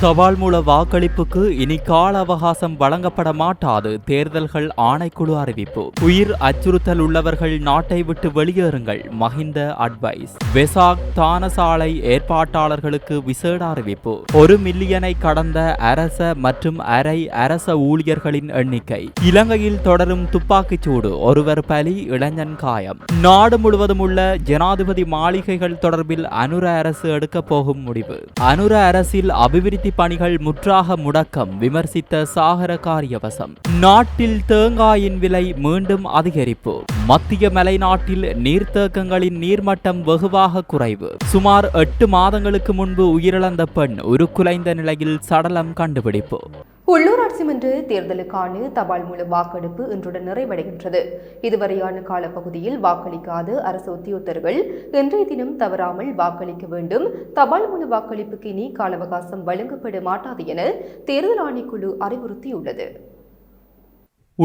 தபால் மூல வாக்களிப்புக்கு இனி கால அவகாசம் வழங்கப்பட மாட்டாது தேர்தல்கள் ஆணைக்குழு அறிவிப்பு. உயிர் அச்சுறுத்தல் உள்ளவர்கள் நாட்டை விட்டு வெளியேறுங்கள் மஹிந்த அட்வைஸ் வெசாக் தானசாலை ஏற்பாட்டாளர்களுக்கு விசேட அறிவிப்பு. ஒரு மில்லியனை கடந்த அரச மற்றும் அரை அரச ஊழியர்களின் எண்ணிக்கை. இலங்கையில் தொடரும் துப்பாக்கிச் சூடு ஒருவர் பலி இளைஞன் காயம். நாடு முழுவதும் உள்ள ஜனாதிபதி மாளிகைகள் தொடர்பில் அனுர அரசு எடுக்கப் போகும் முடிவு. அனுர அரசில் அபிவிருத்தி பணிகள் முற்றாக முடக்கம் விமர்சித்த சாகர காரியவசம் நாட்டில் தேங்காயின் விலை மீண்டும் அதிகரிப்பு. மத்திய மலைநாட்டில் நீர்த்தேக்கங்களின் நீர்மட்டம் வெகுவாக குறைவு. சுமார் எட்டு மாதங்களுக்கு முன்பு உயிரிழந்த பெண் உருக்குலைந்த நிலையில் சடலம் கண்டுபிடிப்பு. உள்ளூராட்சி மன்ற தேர்தலுக்கான தபால் மூல வாக்கெடுப்பு இன்றுடன் நிறைவடைகின்றது. இதுவரையான காலப்பகுதியில் வாக்களிக்காத அரசு உத்தியோகத்தர்கள் இன்றைய தினம் தவறாமல் வாக்களிக்க வேண்டும். தபால் மூல வாக்களிப்புக்கு இனி கால அவகாசம் வழங்கப்பட மாட்டாது என தேர்தல் ஆணைக்குழு அறிவுறுத்தியுள்ளது.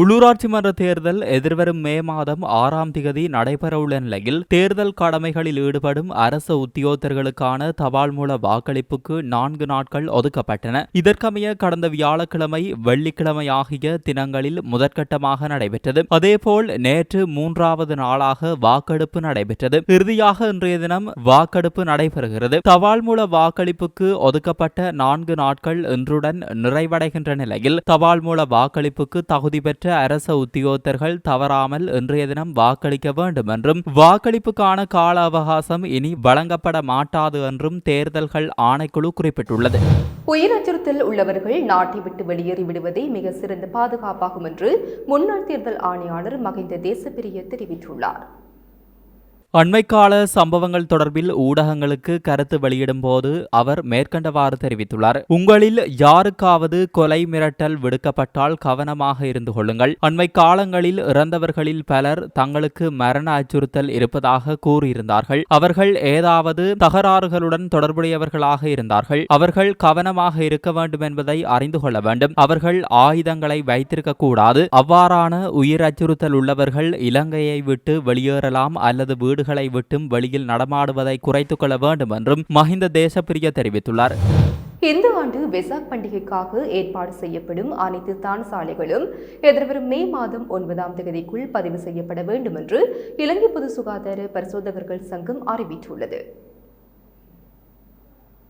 உள்ளூராட்சி மன்ற தேர்தல் எதிர்வரும் மே மாதம் ஆறாம் திகதி நடைபெறவுள்ள நிலையில் தேர்தல் கடமைகளில் ஈடுபடும் அரச உத்தியோகத்தர்களுக்கான தபால் மூல வாக்களிப்புக்கு நான்கு நாட்கள் ஒதுக்கப்பட்டன. இதற்கமைய கடந்த வியாழக்கிழமை வெள்ளிக்கிழமை ஆகிய தினங்களில் முதற்கட்டமாக நடைபெற்றது. அதேபோல் நேற்று மூன்றாவது நாளாக வாக்கெடுப்பு நடைபெற்றது. இறுதியாக இன்றைய தினம் வாக்கெடுப்பு நடைபெறுகிறது. தபால் மூல வாக்களிப்புக்கு ஒதுக்கப்பட்ட நான்கு நாட்கள் இன்றுடன் நிறைவடைகின்ற நிலையில் தபால் மூல வாக்களிப்புக்கு தகுதி பெற்ற அரச உத்தியோகத்தர்கள் தவறாமல் இன்றைய தினம் வாக்களிக்க வேண்டும் என்றும் வாக்களிப்புக்கான கால அவகாசம் இனி வழங்கப்பட மாட்டாது என்றும் தேர்தல்கள் ஆணைக்குழு குறிப்பிட்டுள்ளது. உயிர் அச்சுறுத்தல் உள்ளவர்கள் நாட்டை விட்டு வெளியேறி விடுவதே மிக சிறந்த பாதுகாப்பாகும் என்று முன்னாள் தேர்தல் ஆணையாளர் மகிந்த தேசப்பிரிய தெரிவித்துள்ளார். அண்மைக்கால சம்பவங்கள் தொடர்பில் ஊடகங்களுக்கு கருத்து வெளியிடும் போது அவர் மேற்கண்டவாறு தெரிவித்துள்ளார். உங்களில் யாருக்காவது கொலை மிரட்டல் விடுக்கப்பட்டால் கவனமாக இருந்து கொள்ளுங்கள். அண்மை காலங்களில் இறந்தவர்களில் பலர் தங்களுக்கு மரண அச்சுறுத்தல் இருப்பதாக கூறியிருந்தார்கள். அவர்கள் ஏதாவது தகராறுகளுடன் தொடர்புடையவர்களாக இருந்தார்கள். அவர்கள் கவனமாக இருக்க வேண்டும் என்பதை அறிந்து கொள்ள வேண்டும். அவர்கள் ஆயுதங்களை வைத்திருக்க கூடாது. அவ்வாறான உயிர் அச்சுறுத்தல் உள்ளவர்கள் இலங்கையை விட்டு வெளியேறலாம் அல்லது வீடு வீடுகளை விட்டும் வெளியில் நடமாடுவதை குறைத்துக் கொள்ள வேண்டும் என்றும் மஹிந்த தேசப்பிரிய தெரிவித்துள்ளார். இந்த ஆண்டு வெசாக் பண்டிகைக்காக ஏற்பாடு செய்யப்படும் அனைத்து தான் சாலைகளும் எதிர்வரும் மே மாதம் ஒன்பதாம் தேதிக்குள் பதிவு செய்யப்பட வேண்டும் என்று இலங்கை பொது சுகாதார பரிசோதகர்கள் சங்கம் அறிவித்துள்ளது.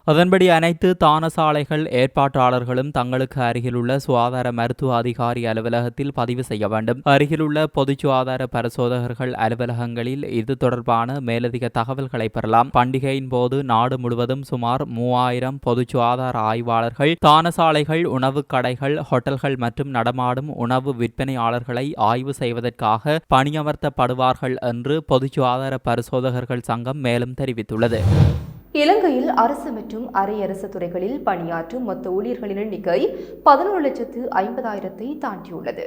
அதன்படி அனைத்து தானசாலைகள் ஏற்பாட்டாளர்களும் தங்களுக்கு அருகிலுள்ள சுகாதார மருத்துவ அதிகாரி அலுவலகத்தில் பதிவு செய்ய வேண்டும். அருகிலுள்ள பொது சுகாதார பரிசோதகர்கள் அலுவலகங்களில் இது தொடர்பான மேலதிக தகவல்களை பெறலாம். பண்டிகையின் போது நாடு முழுவதும் சுமார் மூவாயிரம் பொது சுகாதார ஆய்வாளர்கள் தானசாலைகள் உணவு கடைகள் ஹோட்டல்கள் மற்றும் நடமாடும் உணவு விற்பனையாளர்களை ஆய்வு செய்வதற்காக பணியமர்த்தப்படுவார்கள் என்று பொது சுகாதார பரிசோதகர்கள் சங்கம் மேலும் தெரிவித்துள்ளது. இலங்கையில் அரசு மற்றும் அரை அரசு துறைகளில் பணியாற்றும் மொத்த ஊழியர்களின் எண்ணிக்கை பதினோரு லட்சத்து ஐம்பதாயிரத்தை தாண்டியுள்ளது.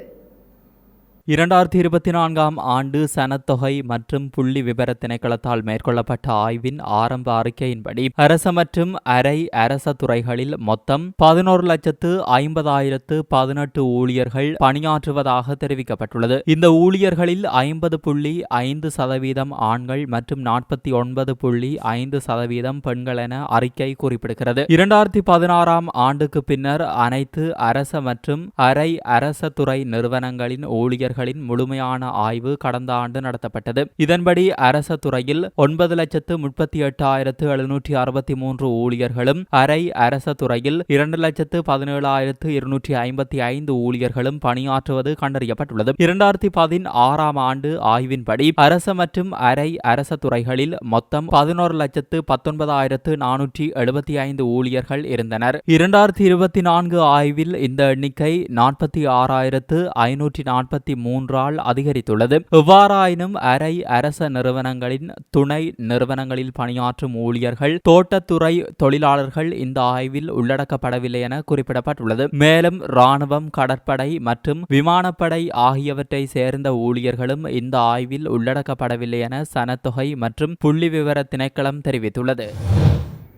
இரண்டாயிரத்தி இருபத்தி நான்காம் ஆண்டு சனத்தொகை மற்றும் புள்ளி விவர திணைக்களத்தால் மேற்கொள்ளப்பட்ட ஆய்வின் ஆரம்ப அறிக்கையின்படி அரச மற்றும் அரை அரச துறைகளில் மொத்தம் பதினோரு லட்சத்து ஐம்பதாயிரத்து பதினெட்டு ஊழியர்கள் பணியாற்றுவதாக தெரிவிக்கப்பட்டுள்ளது. இந்த ஊழியர்களில் ஐம்பது புள்ளி ஐந்து சதவீதம் ஆண்கள் மற்றும் நாற்பத்தி ஒன்பது புள்ளி ஐந்து சதவீதம் பெண்கள் என அறிக்கை குறிப்பிடுகிறது. இரண்டாயிரத்தி பதினாறாம் ஆண்டுக்கு பின்னர் அனைத்து அரச மற்றும் அரை அரச துறை நிறுவனங்களின் ஊழியர்கள் பணியாளர்களின் முழுமையான ஆய்வு கடந்த ஆண்டு நடத்தப்பட்டது. இதன்படி அரச துறையில் ஒன்பது லட்சத்து முப்பத்தி எட்டாயிரத்து எழுநூற்றி அறுபத்தி மூன்று ஊழியர்களும் அரை அரச துறையில் இரண்டு லட்சத்து பதினேழாயிரத்து இருநூற்றி ஐம்பத்தி ஐந்து ஊழியர்களும் பணியாற்றுவது கண்டறியப்பட்டுள்ளது. இரண்டாயிரத்தி பதினாறாம் ஆண்டு ஆய்வின்படி அரச மற்றும் அரை அரச துறைகளில் மொத்தம் பதினோரு லட்சத்து பத்தொன்பதாயிரத்து நானூற்றி எழுபத்தி ஐந்து ஊழியர்கள் இருந்தனர். இரண்டாயிரத்தி இருபத்தி நான்கு ஆய்வில் இந்த எண்ணிக்கை நாற்பத்தி ஆறாயிரத்து ஐநூற்றி நாற்பத்தி மூன்றால் அதிகரித்துள்ளது. எவ்வாறாயினும் அரை அரச நிறுவனங்களின் துணை நிறுவனங்களில் பணியாற்றும் ஊழியர்கள் தோட்டத்துறை தொழிலாளர்கள் இந்த ஆய்வில் உள்ளடக்கப்படவில்லை என குறிப்பிடப்பட்டுள்ளது. மேலும் ராணுவம் கடற்படை மற்றும் விமானப்படை ஆகியவற்றை சேர்ந்த ஊழியர்களும் இந்த ஆய்வில் உள்ளடக்கப்படவில்லை என சனத்தொகை மற்றும் புள்ளி விவர திணைக்களம் தெரிவித்துள்ளது.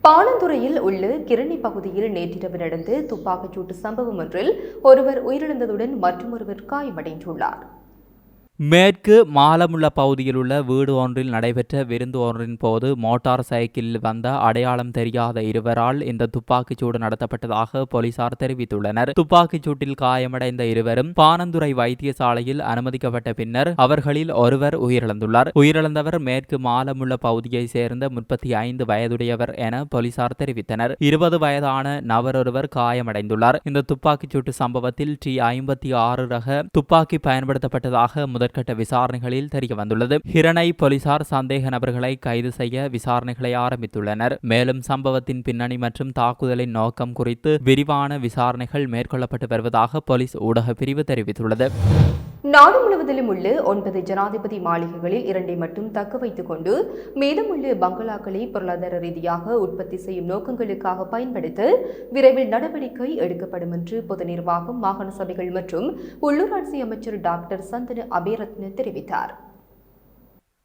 பாணந்துறையில் உள்ள கிரணி பகுதியில் நேற்றிரவு நடந்த துப்பாக்கிச்சூட்டு சம்பவம் ஒன்றில் ஒருவர் உயிரிழந்ததுடன் மற்றொருவர் காயமடைந்துள்ளார். மேற்கு மாலமுள்ள பகுதியில் உள்ள வீடு ஒன்றில் நடைபெற்ற விருந்து ஒன்றின் போது மோட்டார் சைக்கிளில் வந்த அடையாளம் தெரியாத இருவரால் இந்த துப்பாக்கிச்சூடு நடத்தப்பட்டதாக போலீசார் தெரிவித்துள்ளனர். துப்பாக்கிச் சூட்டில் காயமடைந்த இருவரும் பானந்துறை வைத்தியசாலையில் அனுமதிக்கப்பட்ட பின்னர் அவர்களில் ஒருவர் உயிரிழந்துள்ளார். உயிரிழந்தவர் மேற்கு மாலமுள்ள பகுதியைச் சேர்ந்த முப்பத்தி ஐந்து வயதுடையவர் என போலீசார் தெரிவித்தனர். இருபது வயதான நபரொருவர் காயமடைந்துள்ளார். இந்த துப்பாக்கிச்சூட்டு சம்பவத்தில் டி ஐம்பத்தி ஆறு ரக துப்பாக்கி பயன்படுத்தப்பட்டதாக முதல் முதற்கட்ட விசாரணைகளில் தெரிய வந்துள்ளது ஹிரணை போலீசார் சந்தேக நபர்களை கைது செய்ய விசாரணைகளை ஆரம்பித்துள்ளனர். மேலும் சம்பவத்தின் பின்னணி மற்றும் தாக்குதலின் நோக்கம் குறித்து விரிவான விசாரணைகள் மேற்கொள்ளப்பட்டு வருவதாக போலீஸ் ஊடக பிரிவு தெரிவித்துள்ளது. நாடு முழுவதிலும் உள்ள ஒன்பது ஜனாதிபதி மாளிகைகளில் இரண்டை மட்டும் தக்க வைத்துக் கொண்டு மீதமுள்ள பங்களாக்களை பொருளாதார ரீதியாக உற்பத்தி செய்யும் நோக்கங்களுக்காக பயன்படுத்த விரைவில் நடவடிக்கை எடுக்கப்படும் என்று பொது நிர்வாகம் மாகாண சபைகள் மற்றும் உள்ளூராட்சி அமைச்சர் டாக்டர் சந்தன அபேரத்ன தெரிவித்தார்.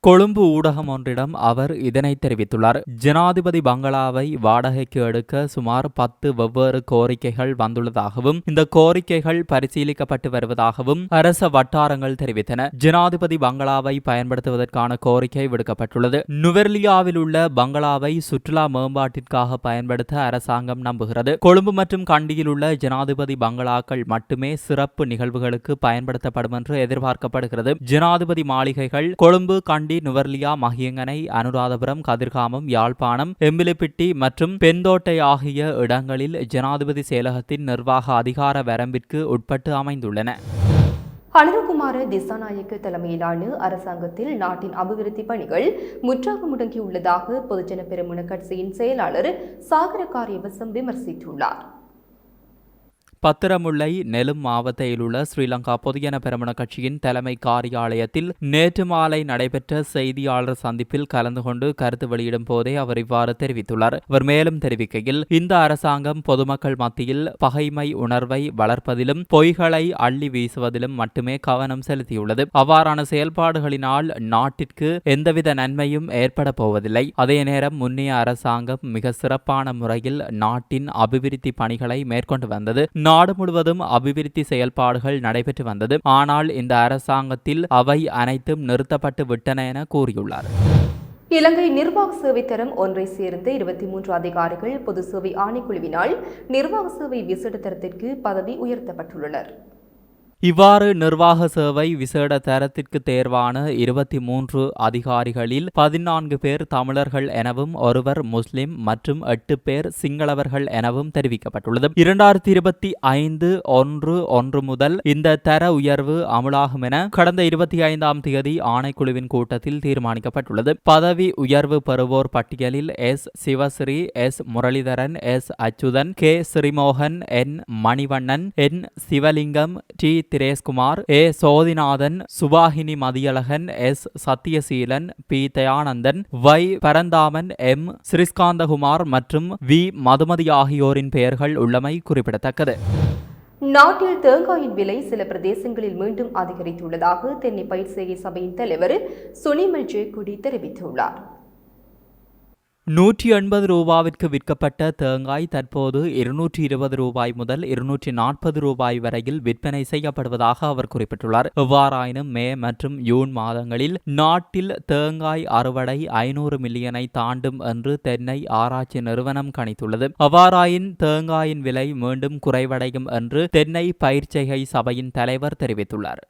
கொழும்பு ஊடகம் ஒன்றிடம் அவர் இதனை தெரிவித்துள்ளார். ஜனாதிபதி பங்களாவை வாடகைக்கு எடுக்க சுமார் பத்து வெவ்வேறு கோரிக்கைகள் வந்துள்ளதாகவும் இந்த கோரிக்கைகள் பரிசீலிக்கப்பட்டு வருவதாகவும் அரச வட்டாரங்கள் தெரிவித்தன. ஜனாதிபதி பங்களாவை பயன்படுத்துவதற்கான கோரிக்கை விடுக்கப்பட்டுள்ளது. நுவெர்லியாவில் உள்ள பங்களாவை சுற்றுலா மேம்பாட்டிற்காக பயன்படுத்த அரசாங்கம் நம்புகிறது. கொழும்பு மற்றும் கண்டியில் உள்ள ஜனாதிபதி பங்களாக்கள் மட்டுமே சிறப்பு நிகழ்வுகளுக்கு பயன்படுத்தப்படும் என்று எதிர்பார்க்கப்படுகிறது. ஜனாதிபதி மாளிகைகள் கொழும்பு கண்டி நுவர்லியா மகியங்கனை அனுராதபுரம் கதிர்காமம் யாழ்ப்பாணம் எம்பிலிப்பிட்டி மற்றும் பெண்தோட்டை ஆகிய இடங்களில் ஜனாதிபதி செயலகத்தின் நிர்வாக அதிகார வரம்பிற்கு உட்பட்டு அமைந்துள்ளன. அனுரகுமார திசாநாயக்க தலைமையிலான அரசாங்கத்தில் நாட்டின் அபிவிருத்தி பணிகள் முற்றாக முடங்கியுள்ளதாக பொதுஜன பெருமுன கட்சியின் செயலாளர் சாகர காரியவசம் விமர்சித்துள்ளார். பத்திரமுல்லை நெலும் மாவட்டத்தில் ஸ்ரீலங்கா பொதுஜன பெரமுன கட்சியின் தலைமை காரியாலயத்தில் நேற்று மாலை நடைபெற்ற செய்தியாளர் சந்திப்பில் கலந்து கொண்டு கருத்து வெளியிடும் போதே அவர் இவ்வாறு தெரிவித்துள்ளார். அவர் மேலும் தெரிவிக்கையில் இந்த அரசாங்கம் பொதுமக்கள் மத்தியில் பகைமை உணர்வை வளர்ப்பதிலும் பொய்களை அள்ளி வீசுவதிலும் மட்டுமே கவனம் செலுத்தியுள்ளது. அவ்வாறான செயல்பாடுகளினால் நாட்டிற்கு எந்தவித நன்மையும் ஏற்பட போவதில்லை. அதே நேரம் முன்னைய அரசாங்கம் மிக சிறப்பான முறையில் நாட்டின் அபிவிருத்தி பணிகளை மேற்கொண்டு வந்தது. நாடு முழுவதும் அபிவிருத்தி செயல்பாடுகள் நடைபெற்று வந்தது. ஆனால் இந்த அரசாங்கத்தில் அவை அனைத்தும் நிறுத்தப்பட்டு விட்டன என கூறியுள்ளார். இலங்கை நிர்வாக சேவை தரம் ஒன்றை சேர்ந்த இருபத்தி மூன்று அதிகாரிகள் பொது சேவை ஆணைக்குழுவினால் நிர்வாக சேவை விசேட தரத்திற்கு பதவி உயர்த்தப்பட்டுள்ளனர். இவ்வாறு நிர்வாக சேவை விசேட தரத்திற்கு தேர்வான இருபத்தி மூன்று அதிகாரிகளில் பதினான்கு பேர் தமிழர்கள் எனவும் ஒருவர் முஸ்லிம் மற்றும் எட்டு பேர் சிங்களவர்கள் எனவும் தெரிவிக்கப்பட்டுள்ளது. இரண்டாயிரத்தி இருபத்தி ஐந்து ஒன்று ஒன்று முதல் இந்த தர உயர்வு அமுலாகும் என கடந்த இருபத்தி ஐந்தாம் தேதி ஆணைக்குழுவின் கூட்டத்தில் தீர்மானிக்கப்பட்டுள்ளது. பதவி உயர்வு பெறுவோர் பட்டியலில் S. Sivasri S. Muralitharan S. Achuthan K. Srimohan N. Manivannan N. Sivalingam T. Threshkumar A. Sothinathan Subakini Mathiyalagan S. Sathyaseelan P. Thayananthan Y. Paranthaman M. Sriskanthakumar மற்றும் வி. மதுமதி ஆகியோரின் பெயர்கள் உள்ளமை குறிப்பிடத்தக்கது. நாட்டில் தேங்காயின் விலை சில பிரதேசங்களில் மீண்டும் அதிகரித்துள்ளதாக தென்னை பயிர் செய்கை சபையின் தலைவர் சுனிமல் ஜெயக்குடி தெரிவித்துள்ளார். நூற்றி எண்பது ரூபாவிற்கு விற்கப்பட்ட தேங்காய் தற்போது இருநூற்றி இருபது ரூபாய் முதல் இருநூற்றி நாற்பது ரூபாய் வரையில் விற்பனை செய்யப்படுவதாக அவர் குறிப்பிட்டுள்ளார். எவ்வாறாயினும் மே மற்றும் ஜூன் மாதங்களில் நாட்டில் தேங்காய் அறுவடை ஐநூறு மில்லியனை தாண்டும் என்று தென்னை ஆராய்ச்சி நிறுவனம் கணித்துள்ளது. அவ்வாறாயின் தேங்காயின் விலை மீண்டும் குறைவடையும் என்று தென்னை பயிர்ச்செய்கை சபையின் தலைவர் தெரிவித்துள்ளார்.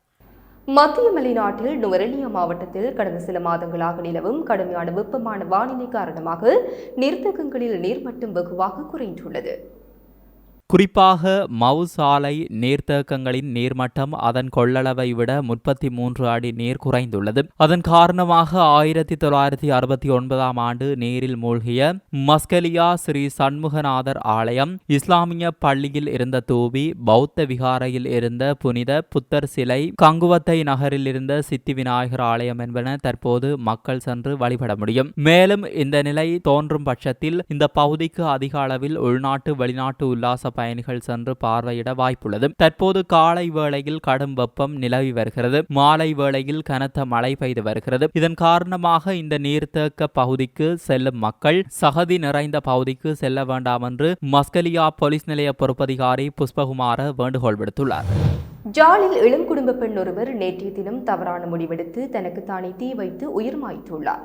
மத்திய மலைநாட்டில் நுவரெலியா மாவட்டத்தில் கடந்த சில மாதங்களாக நிலவும் கடுமையான வெப்பமான வானிலை காரணமாக நீர்த்தகங்களில் நீர்மட்டம் வெகுவாக குறைந்துள்ளது. குறிப்பாக மவு சாலை நீர்த்தேக்கங்களின் நீர்மட்டம் அதன் கொள்ளளவை விட முப்பத்தி மூன்று அடி நீர் குறைந்துள்ளது. அதன் காரணமாக ஆயிரத்தி தொள்ளாயிரத்தி அறுபத்தி ஒன்பதாம் ஆண்டு நீரில் மூழ்கிய மஸ்கலியா ஸ்ரீ சண்முகநாதர் ஆலயம் இஸ்லாமிய பள்ளியில் இருந்த தூவி பௌத்த விகாரையில் இருந்த புனித புத்தர் சிலை கங்குவத்தை நகரில் இருந்த சித்தி விநாயகர் ஆலயம் என்பன தற்போது மக்கள் சென்று வழிபட முடியும். மேலும் இந்த நிலை தோன்றும் பட்சத்தில் இந்த பகுதிக்கு அதிக அளவில் உள்நாட்டு வெளிநாட்டு உல்லாச பயணிகள் சென்று பார்வையிட வாய்ப்புள்ளது. தற்போது காலை வேளையில் கடும் வெப்பம் நிலவி வருகிறது. மாலை வேளையில் கனத்த மழை பெய்து வருகிறது. இதன் காரணமாக இந்த நீர்த்தேக்க பகுதிக்கு செல்லும் மக்கள் சகதி நிறைந்த பகுதிக்கு செல்ல வேண்டாம் என்று மஸ்கலியா போலீஸ் நிலைய பொறுப்பதிகாரி புஷ்பகுமார வேண்டுகோள் விடுத்துள்ளார். ஜாலில் இளம் குடும்ப பெண் ஒருவர் நேற்றைய தினம் தவறான முடிவெடுத்து தனக்கு தானே தீ வைத்து உயிர் மாய்த்துள்ளார்.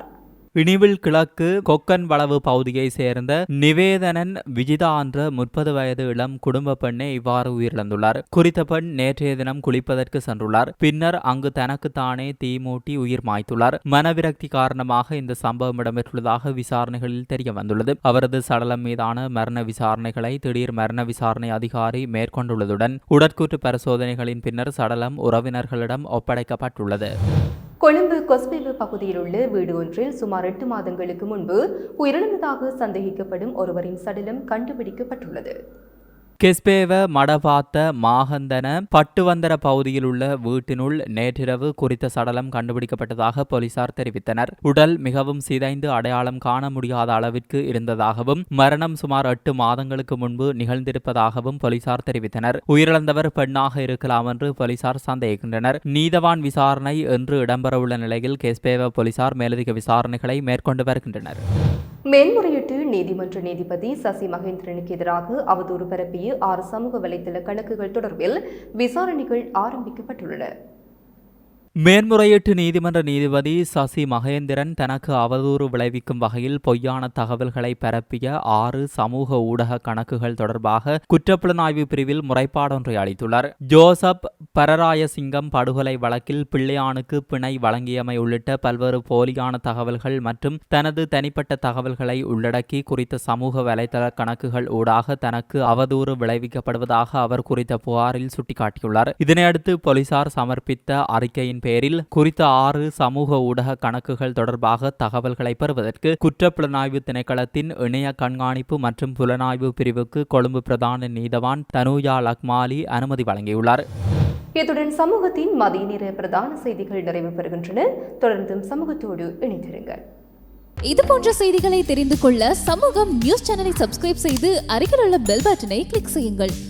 இனிவில் கிழக்கு கொக்கன் வளவு பகுதியை சேர்ந்த நிவேதனன் விஜிதா என்ற முப்பது வயது இளம் குடும்ப பெண்ணே இவ்வாறு உயிரிழந்துள்ளார். குறித்த பெண் நேற்றைய தினம் குளிப்பதற்கு சென்றுள்ளார். பின்னர் அங்கு தனக்கு தானே தீ மூட்டி உயிர் மாய்த்துள்ளார். மனவிரக்தி காரணமாக இந்த சம்பவம் இடம்பெற்றுள்ளதாக விசாரணைகளில் தெரிய வந்துள்ளது அவரது சடலம் மீதான மரண விசாரணைகளை திடீர் மரண விசாரணை அதிகாரி மேற்கொண்டுள்ளதுடன் உடற்கூற்று பரிசோதனைகளின் பின்னர் சடலம் உறவினர்களிடம் ஒப்படைக்கப்பட்டுள்ளது. கொழும்பு கொஸ்பேவு பகுதியில் உள்ள வீடு ஒன்றில் சுமார் எட்டு மாதங்களுக்கு முன்பு உயிரிழந்ததாக சந்தேகிக்கப்படும் ஒருவரின் சடலம் கண்டுபிடிக்கப்பட்டுள்ளது. கெஸ்பேவ மடபாத்த மாகந்தன பட்டுவந்தர பகுதியில் உள்ள வீட்டினுள் நேற்றிரவு குறித்த சடலம் கண்டுபிடிக்கப்பட்டதாக போலீசார் தெரிவித்தனர். உடல் மிகவும் சிதைந்து அடையாளம் காண முடியாத அளவிற்கு இருந்ததாகவும் மரணம் சுமார் எட்டு மாதங்களுக்கு முன்பு நிகழ்ந்திருப்பதாகவும் போலீசார் தெரிவித்தனர். உயிரிழந்தவர் பெண்ணாக இருக்கலாம் என்று போலீசார் சந்தேகிக்கின்றனர். நீதவான் விசாரணை என்று இடம்பெறவுள்ள நிலையில் கெஸ்பேவ போலீசார் மேலதிக விசாரணைகளை மேற்கொண்டு வருகின்றனர். மேல்முறையீட்டு நீதிமன்ற நீதிபதி சசி மகேந்திரனுக்கு எதிராக அவதூறு பரப்பிய ஆறு சமூக வலைதள கணக்குகள் தொடர்பில் விசாரணைகள் ஆரம்பிக்கப்பட்டுள்ளன. மேன்முறையீட்டு நீதிமன்ற நீதிபதி சசி மகேந்திரன் தனக்கு அவதூறு விளைவிக்கும் வகையில் பொய்யான தகவல்களை பரப்பிய ஆறு சமூக ஊடக கணக்குகள் தொடர்பாக குற்றப்புலனாய்வு பிரிவில் முறைப்பாடொன்றை அளித்துள்ளார். ஜோசப் பரராயசிங்கம் படுகொலை வழக்கில் பிள்ளையானுக்கு பிணை வழங்கியமை உள்ளிட்ட பல்வேறு போலியான தகவல்கள் மற்றும் தனது தனிப்பட்ட தகவல்களை உள்ளடக்கி குறித்த சமூக வலைதள கணக்குகள் ஊடாக தனக்கு அவதூறு விளைவிக்கப்படுவதாக அவர் குறித்த புகாரில் சுட்டிக்காட்டியுள்ளார். இதனையடுத்து போலீசார் சமர்ப்பித்த அறிக்கையின் பேரில் குறித்த ஆறு சமூக ஊடக கணக்குகள் தொடர்பாக தகவல்களை பெறுவதற்கு குற்றப்புலனாய்வு திணைக்களத்தின் இணைய கண்காணிப்பு மற்றும் புலனாய்வு பிரிவுக்கு கொழும்பு பிரதான நீதவான் தனுயா லக்மாலி அனுமதி வழங்கியுள்ளார். இத்துடன் சமூகத்தின் மதிய நேர பிரதான செய்திகள் நிறைவு பெறுகின்றன. தொடர்ந்தும் சமூகத்தோடு இணைந்திருங்கள். இது போன்ற செய்திகளை தெரிந்து கொள்ள சமூகம் நியூஸ் சேனலை சப்ஸ்கிரைப் செய்து அருகில் உள்ள பெல் பட்டனை கிளிக் செய்யுங்கள்.